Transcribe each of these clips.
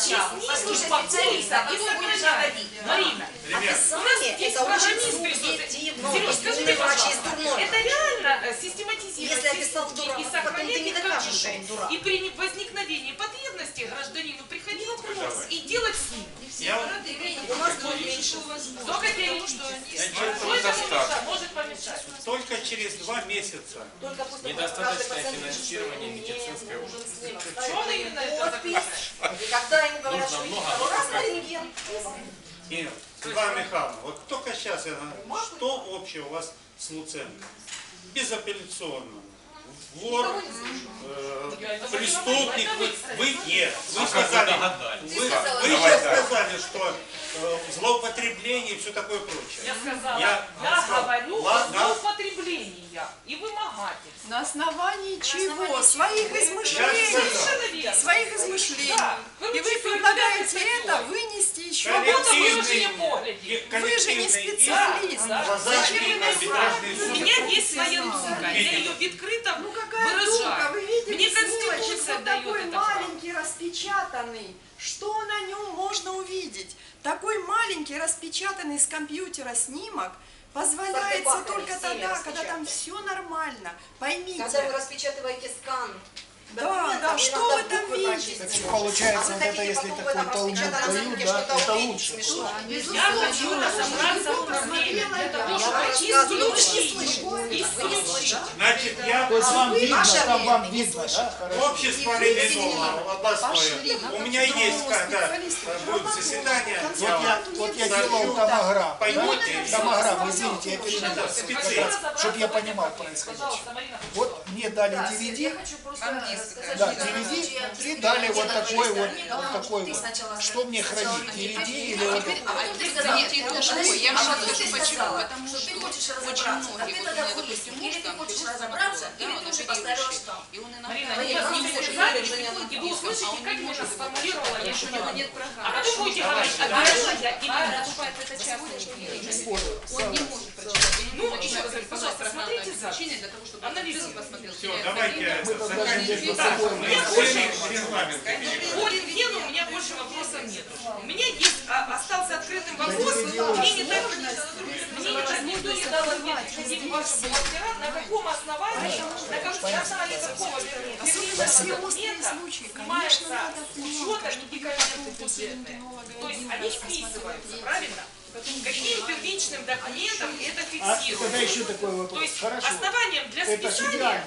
сначала. Есть Послушай несколько специалиста, а потом будешь говорить. Марина, А здесь это очень субъективно. Дурной. это реально э, систематизировать Если описал дурак, и потом сохранять ты не докажешь, что он дурак. И при возникновении потребности гражданину приходить и делать с ним. Я вот- У нас будет меньше. Только теоретически. Это может помешать? Только через два месяца Недостаточное финансирование медицинской это подпись. Нет, Светлана Михайловна, вот только сейчас я на- что общего у вас с Луценко? Безапелляционно. Вор, э, преступник, вы, вы нет. Вы А вы сказали, вы, вы сейчас сказали, что э, злоупотребление и все такое прочее. Я сказала, Я я, сказал, говорю ладно. о злоупотреблениях и вымогательстве. На основании чего? основании Своих Я измышлений. Своих измышлений. Да. И вы предлагаете это вынести еще Свобода вот Коллективный- выражения поглядей. и Вы же не специалист. Да, да. Зачем вы нас У меня есть своя думка, я ее открыто Ну какая думка? выражаю. Вы видите Мне Конституция дает такой это маленький, распечатанный. Что на нем можно увидеть? Такой маленький распечатанный с компьютера снимок позволяется только тогда, когда там все нормально. когда вы Поймите. распечатываете скан. Да, да, вы что вы там видите? можете. получается, А вот это если такой толчок распечатанном дают, да, это лучше. смешно. Я хочу разобраться в проблеме чтобы исключить. слышите. Значит, я То есть вам видно, там вам видно, да? Общество извините. областное. У меня есть, когда будет заседание, Вот я делал томограмм, да? Томограмм, извините, я перебил. Это Хочу специалист. разобраться Чтоб я понимал происходящее. Вот мне дали Да, DVD, я хочу просто рассказать, да, DVD, я- и дали вот я такой вот, вот а такой ты вот. сначала Что мне хранить, не DVD или А вот теперь- это? а теперь ты сказала, заметьте, ты тоже подожди, ой, я а вам ты почему. Потому что что ты хочешь очень разобраться. многие, ты вот у тогда меня, допустим, или муж ты там да, или он ты уже верующий. штамп. И он иногда вас не не не и вы услышите, как я это сформулировала, я еще у него не нет программы. А потом будете говорить, я А нет. это частная клиника. Понял. Он не может прочитать. Не Ну, может еще перейдем. По рентгену у меня больше вопросов нет. У меня есть, а, остался открытым вопрос, мне не так, мне не так никто не дал ответ, приходить вашему мастера, на каком основании, на каком основании какого, Все острые документа снимается учета медикаментов бюджетных. То есть они вписываются, правильно? Каким первичным документом это А тогда фиксируется? еще такой То вопрос. есть Хорошо. основанием для списания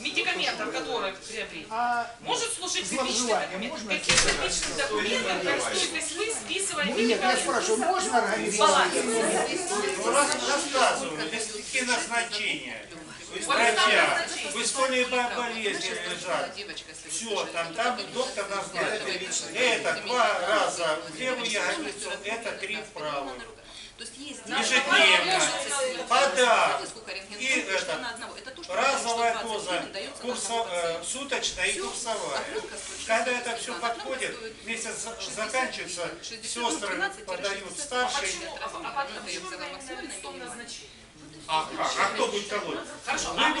медикаментов, которые приобрели, А может служить первичный документ. Каким первичным документом користуетесь вы, списывая нет, я спрашиваю, можно организовать? Ну, раз рассказываю, какие назначения. Вы врача, вы скорее болезни лежат. Все, там, то там доктор лично. Это два раза в левую ягодицу, это три в правую. То есть есть Ежедневно. Рентген И что это, на одного. Это то, что Разовая 120 доза, э, суточная и курсовая. Когда 60 это все подходит, месяц за- 60, заканчивается, 60, сестры 12, подают 60. старшие. А, а, а Ну? А, как? а кто будет колоть? Хорошо, а